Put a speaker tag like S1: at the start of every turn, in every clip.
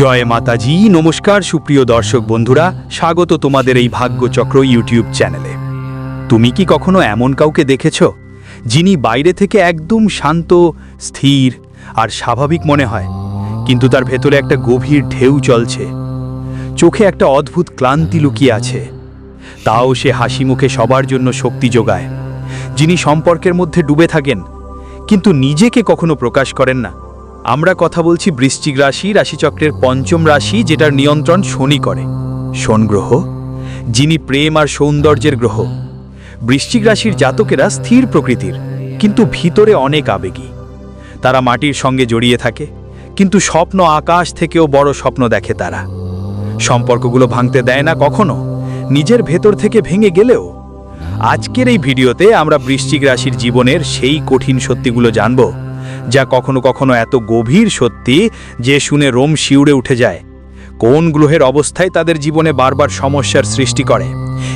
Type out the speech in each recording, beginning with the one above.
S1: জয় মাতাজি, নমস্কার সুপ্রিয় দর্শক বন্ধুরা, স্বাগত তোমাদের এই ভাগ্যচক্র ইউটিউব চ্যানেলে। তুমি কি কখনো এমন কাউকে দেখেছ, যিনি বাইরে থেকে একদম শান্ত, স্থির আর স্বাভাবিক মনে হয়, কিন্তু তার ভেতরে একটা গভীর ঢেউ চলছে? চোখে একটা অদ্ভুত ক্লান্তি লুকিয়ে আছে। তাও সে হাসি মুখে সবার জন্য শক্তি যোগায়, যিনি সম্পর্কের মধ্যে ডুবে থাকেন, কিন্তু নিজেকে কখনো প্রকাশ করেন না। আমরা কথা বলছি বৃশ্চিক রাশি, রাশিচক্রের পঞ্চম রাশি, যেটার নিয়ন্ত্রণ শনি করে। শন গ্রহ, যিনি প্রেম আর সৌন্দর্যের গ্রহ। বৃশ্চিক রাশির জাতকেরা স্থির প্রকৃতির, কিন্তু ভিতরে অনেক আবেগী। তারা মাটির সঙ্গে জড়িয়ে থাকে, কিন্তু স্বপ্ন আকাশ থেকেও বড় স্বপ্ন দেখে তারা। সম্পর্কগুলো ভাঙতে দেয় না কখনো, নিজের ভেতর থেকে ভেঙে গেলেও। আজকের এই ভিডিওতে আমরা বৃশ্চিক রাশির জীবনের সেই কঠিন সত্যিগুলো জানব যা কখনো কখনো এত গভীর সত্যি যে শুনে রোম শিউড়ে উঠে যায়। কোন গ্রহের অবস্থায় তাদের জীবনে বারবার সমস্যার সৃষ্টি করে?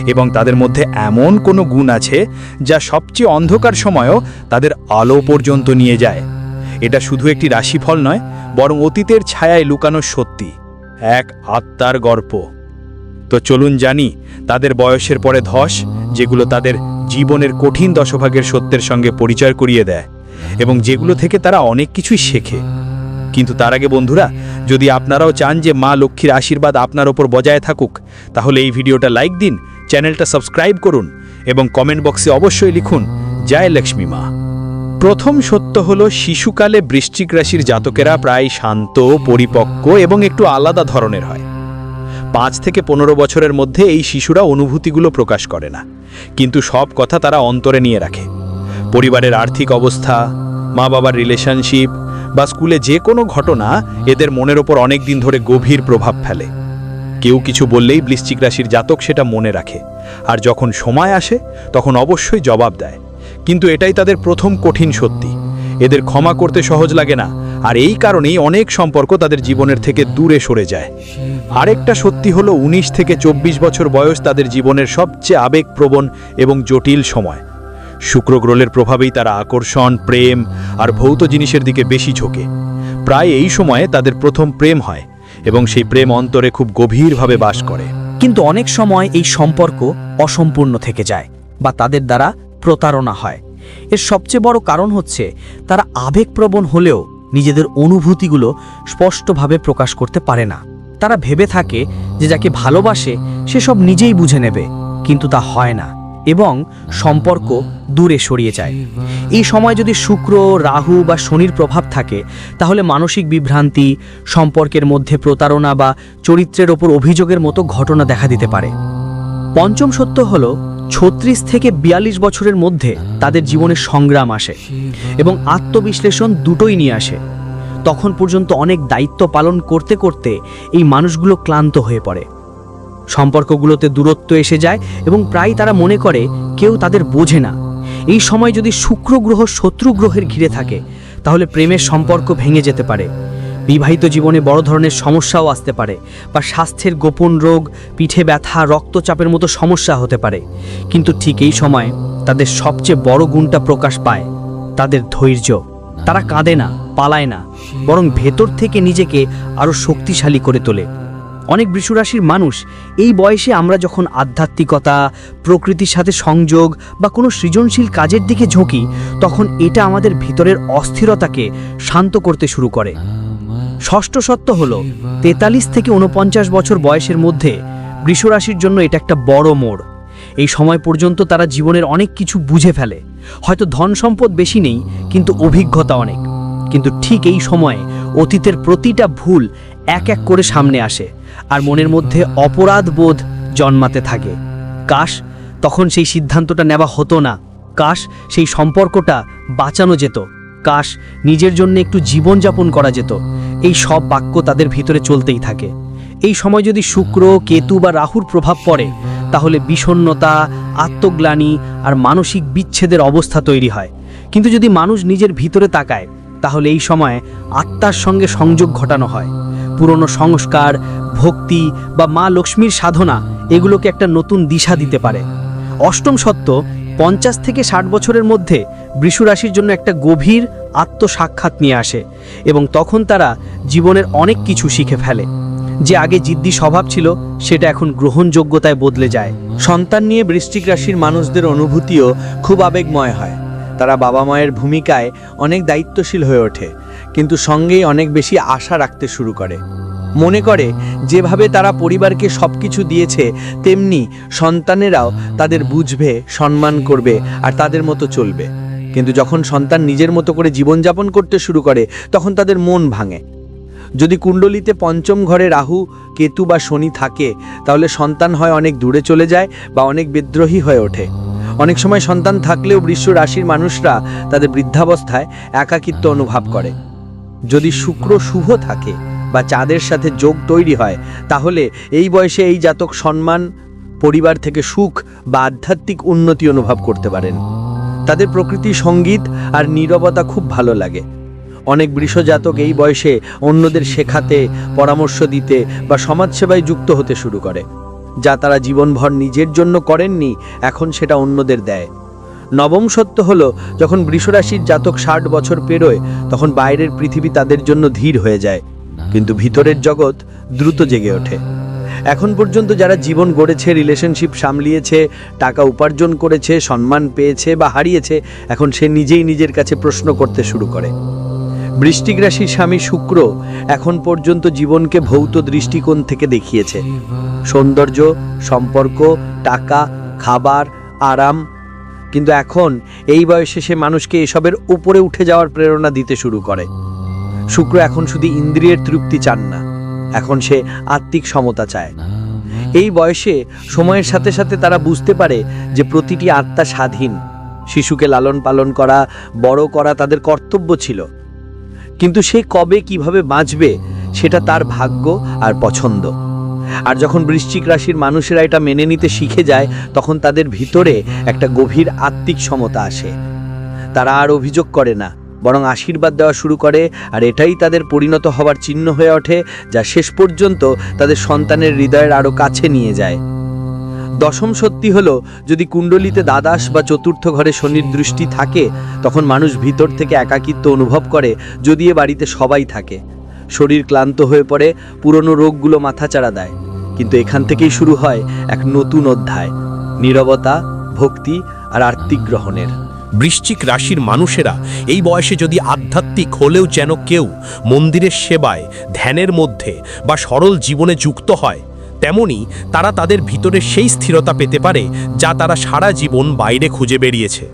S1: এবং তাদের মধ্যে এমন কোনো গুণ আছে যা সবচেয়ে অন্ধকার সময়ও তাদের আলো পর্যন্ত নিয়ে যায়? এটা শুধু একটি রাশিফল নয়, বরং অতীতের ছায়ায় লুকানো সত্যি, এক আত্মার গল্প তো চলুন জানি, তাদের বয়সের পরে ধস, যেগুলো তাদের জীবনের কঠিন দশভাগের সত্যের সঙ্গে পরিচয় করিয়ে দেয়। এবং যেগুলো থেকে তারা অনেক কিছুই শেখে। কিন্তু তার আগে বন্ধুরা, যদি আপনারাও চান যে মা লক্ষ্মীর আশীর্বাদ আপনার ওপর বজায় থাকুক, তাহলে এই ভিডিওটা লাইক দিন, চ্যানেলটা সাবস্ক্রাইব করুন এবং কমেন্ট বক্সে অবশ্যই লিখুন, জয় লক্ষ্মী মা। প্রথম সত্য হল, শিশুকালে বৃশ্চিক রাশির জাতকেরা প্রায় শান্ত, পরিপক্ক এবং একটু আলাদা ধরনের হয়। পাঁচ থেকে পনেরো বছরের মধ্যে এই শিশুরা অনুভূতিগুলো প্রকাশ করে না। কিন্তু সব কথা তারা অন্তরে নিয়ে রাখে। পরিবারের আর্থিক অবস্থা মা বাবার রিলেশনশিপ বা স্কুলে যে কোনো ঘটনা এদের মনের ওপর অনেক দিন ধরে গভীর প্রভাব ফেলে। কেউ কিছু বললেই বৃশ্চিক রাশির জাতক সেটা মনে রাখে আর যখন সময় আসে, তখন অবশ্যই জবাব দেয়। কিন্তু এটাই তাদের প্রথম কঠিন সত্যি। এদের ক্ষমা করতে সহজ লাগে না আর এই কারণেই অনেক সম্পর্ক তাদের জীবনের থেকে দূরে সরে যায়। আরেকটা সত্যি হলো ১৯ থেকে ২৪ বছর বয়স তাদের জীবনের সবচেয়ে আবেগপ্রবণ এবং জটিল সময়। শুক্র গ্রহের প্রভাবেই তারা আকর্ষণ, প্রেম আর ভৌত জিনিসের দিকে বেশি ঝোঁকে। প্রায় এই সময়ে তাদের প্রথম প্রেম হয় এবং সেই প্রেম অন্তরে খুব গভীরভাবে বাস করে।
S2: কিন্তু অনেক সময় এই সম্পর্ক অসম্পূর্ণ থেকে যায় বা তাদের দ্বারা প্রতারণা হয়। এর সবচেয়ে বড় কারণ হচ্ছে তারা আবেগপ্রবণ হলেও নিজেদের অনুভূতিগুলো স্পষ্টভাবে প্রকাশ করতে পারে না। তারা ভেবে থাকে যে যাকে ভালোবাসে, সে সব নিজেই বুঝে নেবে, কিন্তু তা হয় না। এবং সম্পর্ক দূরে সরিয়ে যায়। এই সময় যদি শুক্র, রাহু বা শনির প্রভাব থাকে, তাহলে মানসিক বিভ্রান্তি, সম্পর্কের মধ্যে প্রতারণা বা চরিত্রের ওপর অভিযোগের মতো ঘটনা দেখা দিতে পারে। পঞ্চম সত্য হল, ছত্রিশ থেকে বিয়াল্লিশ বছরের মধ্যে তাদের জীবনে সংগ্রাম আসে এবং আত্মবিশ্লেষণ দুটোই নিয়ে আসে। তখন পর্যন্ত অনেক দায়িত্ব পালন করতে করতে এই মানুষগুলো ক্লান্ত হয়ে পড়ে। সম্পর্কগুলোতে দূরত্ব এসে যায় এবং প্রায় তারা মনে করে কেউ তাদের বোঝে না। এই সময় যদি শুক্র গ্রহ শত্রু গ্রহের ঘিরে থাকে, তাহলে প্রেমের সম্পর্ক ভেঙে যেতে পারে। বিবাহিত জীবনে বড় ধরনের সমস্যাও আসতে পারে বা স্বাস্থ্যের গোপন রোগ, পিঠে ব্যথা, রক্তচাপের মতো সমস্যা হতে পারে। কিন্তু ঠিক এই সময় তাদের সবচেয়ে বড় গুণটা প্রকাশ পায়, তাদের ধৈর্য। তারা কাঁদে না, পালায় না, বরং ভেতর থেকে নিজেকে আরও শক্তিশালী করে তোলে। অনেক বৃষরাশির মানুষ এই বয়সে আমরা যখন আধ্যাত্মিকতা, প্রকৃতির সাথে সংযোগ বা কোনো সৃজনশীল কাজের দিকে ঝোঁকি, তখন এটা আমাদের ভিতরের অস্থিরতাকে শান্ত করতে শুরু করে। ষষ্ঠ সত্য হল, তেতাল্লিশ থেকে উনপঞ্চাশ বছর বয়সের মধ্যে বৃষরাশির জন্য এটা একটা বড় মোড়। এই সময় পর্যন্ত তারা জীবনের অনেক কিছু বুঝে ফেলে। হয়তো ধন সম্পদ বেশি নেই, কিন্তু অভিজ্ঞতা অনেক। কিন্তু ঠিক এই সময়ে অতীতের প্রতিটা ভুল এক এক করে সামনে আসে আর মনের মধ্যে অপরাধ বোধ জন্মাতে থাকে। কাশ, তখন সেই সিদ্ধান্তটা নেওয়া হতো না। কাশ, সেই সম্পর্কটা বাঁচানো যেত। কাশ, নিজের জন্য একটু জীবনযাপন করা যেত। এই সব বাক্য তাদের ভিতরে চলতেই থাকে। এই সময় যদি শুক্র, কেতু বা রাহুর প্রভাব পড়ে, তাহলে বিষণ্ণতা, আত্মগ্লানি আর মানসিক বিচ্ছেদের অবস্থা তৈরি হয়। কিন্তু যদি মানুষ নিজের ভিতরে তাকায়, তাহলে এই সময় আত্মার সঙ্গে সংযোগ ঘটানো হয়। পুরনো সংস্কার, ভক্তি বা মা লক্ষ্মীর সাধনা এগুলোকে একটা নতুন দিশা দিতে পারে। অষ্টম সত্য, পঞ্চাশ থেকে ষাট বছরের মধ্যে বৃষরাশির জন্য একটা গভীর আত্মসাক্ষাৎ নিয়ে আসে এবং তখন তারা জীবনের অনেক কিছু শিখে ফেলে। যে আগে জিদ্দি স্বভাব ছিল, সেটা এখন গ্রহণযোগ্যতায় বদলে যায়। সন্তান নিয়ে বৃষ্টিক রাশির মানুষদের অনুভূতিও খুব আবেগময় হয়। তারা বাবা মায়ের ভূমিকায় অনেক দায়িত্বশীল হয়ে ওঠে। কিন্তু সঙ্গেই অনেক বেশি আশা রাখতে শুরু করে। মনে করে, যেভাবে তারা পরিবারকে সব কিছু দিয়েছে, তেমনি সন্তানেরাও তাদের বুঝবে, সম্মান করবে আর তাদের মতো চলবে। কিন্তু যখন সন্তান নিজের মতো করে জীবনযাপন করতে শুরু করে, তখন তাদের মন ভাঙে। যদি কুণ্ডলিতে পঞ্চম ঘরে রাহু, কেতু বা শনি থাকে, তাহলে সন্তান হয় অনেক দূরে চলে যায় বা অনেক বিদ্রোহী হয়ে ওঠে। অনেক সময় সন্তান থাকলেও বৃশ্ব রাশির মানুষরা তাদের বৃদ্ধাবস্থায় একাকিত্ব অনুভব করে। যদি শুক্র শুভ থাকে বা চাঁদের সাথে যোগ তৈরি হয়, তাহলে এই বয়সে এই জাতক সম্মান, পরিবার থেকে সুখ বা আধ্যাত্মিক উন্নতি অনুভব করতে পারেন। তাদের প্রকৃতি সংগীত আর নীরবতা খুব ভালো লাগে। অনেক বৃষজাতক এই বয়সে অন্যদের শেখাতে, পরামর্শ দিতে বা সমাজসেবায় যুক্ত হতে শুরু করে, যা তারা জীবনভর নিজের জন্য করেননি, এখন সেটা অন্যদের দেয়। নবম সত্য হল, যখন বৃষরাশির জাতক ষাট বছর পেরোয়, তখন বাইরের পৃথিবী তাদের জন্য ধীর হয়ে যায়। কিন্তু ভিতরের জগৎ দ্রুত জেগে ওঠে। এখন পর্যন্ত যারা জীবন গড়েছে রিলেশনশিপ সামলিয়েছে, টাকা উপার্জন করেছে, সম্মান পেয়েছে বা হারিয়েছে, এখন সে নিজেই নিজের কাছে প্রশ্ন করতে শুরু করে। বৃষ্টিক রাশির স্বামী শুক্র এখন পর্যন্ত জীবনকে ভৌত দৃষ্টিকোণ থেকে দেখিয়েছে। সৌন্দর্য, সম্পর্ক, টাকা, খাবার, আরাম কিন্তু এখন এই বয়সে সে মানুষকে এসবের উপরে উঠে যাওয়ার প্রেরণা দিতে শুরু করে। শুক্র এখন শুধু ইন্দ্রিয়ের তৃপ্তি চান না, এখন সে আত্মিক সমতা চায়। এই বয়সে সময়ের সাথে সাথে তারা বুঝতে পারে যে প্রতিটি আত্মা স্বাধীন, শিশুকে লালন পালন করা, বড় করা তাদের কর্তব্য ছিল। কিন্তু সে কবে কীভাবে বাঁচবে, সেটা তার ভাগ্য আর পছন্দ। আর যখন বৃশ্চিক রাশির মানুষেরা এটা মেনে নিতে শিখে যায়, তখন তাদের ভিতরে একটা গভীর আত্মিক সমতা আসে। তারা আর অভিযোগ করে না, বরং আশীর্বাদ দেওয়া শুরু করে, আর এটাই তাদের পরিণত হওয়ার চিহ্ন হয়ে ওঠে, যা শেষ পর্যন্ত তাদের সন্তানের হৃদয়ের আরও কাছে নিয়ে যায়। দশম সত্যি হলো, যদি কুণ্ডলিতে দ্বাদশ বা চতুর্থ ঘরে শনির দৃষ্টি থাকে, তখন মানুষ ভিতর থেকে একাকিত্ব অনুভব করে যদি এ বাড়িতে সবাই থাকে। শরীর ক্লান্ত হয়ে পড়ে, পুরনো রোগগুলো মাথাচাড়া দেয়। কিন্তু এখান থেকেই শুরু হয় এক নতুন অধ্যায়, নীরবতা, ভক্তি আর আর্থিক গ্রহণের।
S3: বৃশ্চিক রাশির মানুষেরা এই বয়সে যদি আধ্যাত্মিক হলেও যেন কেউ মন্দিরের সেবায়, ধ্যানের মধ্যে বা সরল জীবনে যুক্ত হয়, তেমনি তারা তাদের ভিতরে সেই স্থিরতা পেতে পারে যা তারা সারা জীবন বাইরে খুঁজে বেরিয়েছে।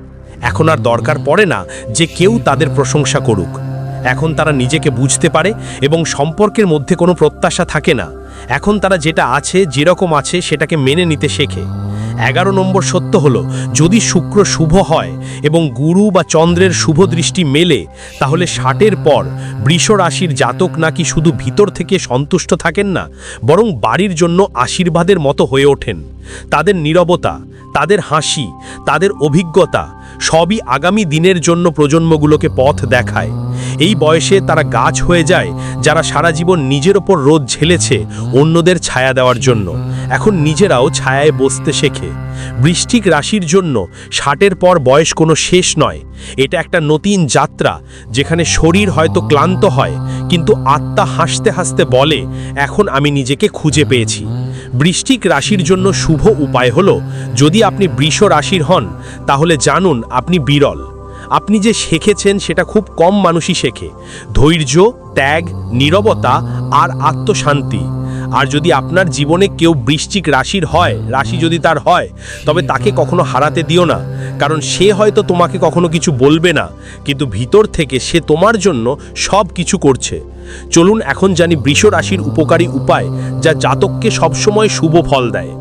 S3: এখন আর দরকার পড়ে না যে কেউ তাদের প্রশংসা করুক। এখন তারা নিজেকে বুঝতে পারে এবং সম্পর্কের মধ্যে কোনো প্রত্যাশা থাকে না। এখন তারা যেটা আছে, যেরকম আছে, সেটাকে মেনে নিতে শেখে। এগারো নম্বর সত্য হলো, যদি শুক্র শুভ হয় এবং গুরু বা চন্দ্রের শুভ দৃষ্টি মেলে, তাহলে ষাটের পর বৃষ রাশির জাতক নাকি শুধু ভিতর থেকে সন্তুষ্ট থাকেন না, বরং বাড়ির জন্য আশীর্বাদের মতো হয়ে ওঠেন। তাদের নীরবতা, তাদের হাসি, তাদের অভিজ্ঞতা সবই আগামী দিনের জন্য প্রজন্মগুলোকে পথ দেখায়। এই বয়সে তারা গাছ হয়ে যায়, যারা সারা জীবন নিজের ওপর রোদ ঝেলেছে, অন্যদের ছায়া দেওয়ার জন্য। এখন নিজেরাও ছায়ায় বসতে শেখে। বৃষ্টিক রাশির জন্য ষাটের পর বয়স কোনো শেষ নয়। এটা একটা নতুন যাত্রা, যেখানে শরীর হয়তো ক্লান্ত হয়, কিন্তু আত্মা হাসতে হাসতে বলে, এখন আমি নিজেকে খুঁজে পেয়েছি। বৃষ্টিক রাশির জন্য শুভ উপায় হল, যদি আপনি বৃষ রাশির হন, তাহলে জানুন আপনি বিরল। আপনি যে শেখেছেন সেটা খুব কম মানুষই শেখে। ধৈর্য, ত্যাগ, নিরবতা আর আত্মশান্তি। আর যদি আপনার জীবনে কেউ বৃশ্চিক রাশির হয়, রাশি যদি তার হয়, তবে তাকে কখনো হারাতে দিও না। কারণ সে হয়তো তোমাকে কখনো কিছু বলবে না, কিন্তু ভিতর থেকে সে তোমার জন্য সব কিছু করছে। চলুন এখন জানি বৃষ রাশির উপকারী উপায়, যা জাতককে সবসময় শুভ ফল দেয়।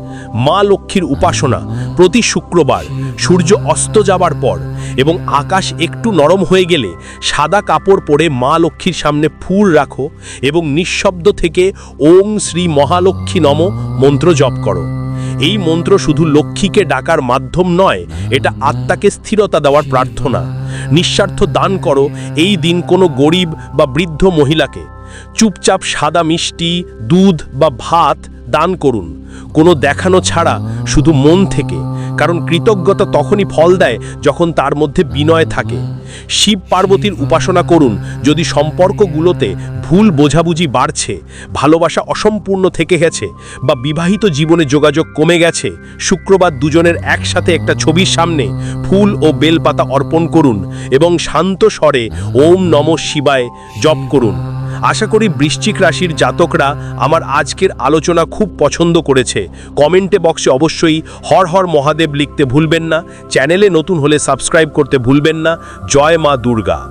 S3: মা লক্ষ্মীর উপাসনা, প্রতি শুক্রবার সূর্য অস্ত যাবার পর এবং আকাশ একটু নরম হয়ে গেলে সাদা কাপড় পরে মা লক্ষ্মীর সামনে ফুল রাখো এবং নিঃশব্দ থেকে ওং শ্রী মহালক্ষ্মী নম মন্ত্র জপ করো। এই মন্ত্র শুধু লক্ষ্মীকে ডাকার মাধ্যম নয়, এটা আত্মাকে স্থিরতা দেওয়ার প্রার্থনা। নিঃস্বার্থ দান করো এই দিন কোনো গরিব বা বৃদ্ধ মহিলাকে। চুপচাপ সাদা মিষ্টি, দুধ বা ভাত দান করুন। কোনো দেখানো ছাড়া শুধু মন থেকে। কারণ কৃতজ্ঞতা তখনই ফল দেয় যখন তার মধ্যে বিনয় থাকে। শিব পার্বতীর উপাসনা করুন, যদি সম্পর্কগুলোতে ভুল বোঝাবুঝি বাড়ছে, ভালোবাসা অসম্পূর্ণ থেকে গেছে বা বিবাহিত জীবনে যোগাযোগ কমে গেছে, শুক্রবার দুজনের একসাথে একটা ছবির সামনে ফুল ও বেলপাতা অর্পণ করুন এবং শান্ত স্বরে ওম নম শিবায় জপ করুন। আশা করি বৃশ্চিক রাশির জাতকরা আমার আজকের আলোচনা খুব পছন্দ করেছে। কমেন্টে বক্সে অবশ্যই হর হর মহাদেব লিখতে ভুলবেন না। চ্যানেলে নতুন হলে সাবস্ক্রাইব করতে ভুলবেন না। জয় মা দুর্গা।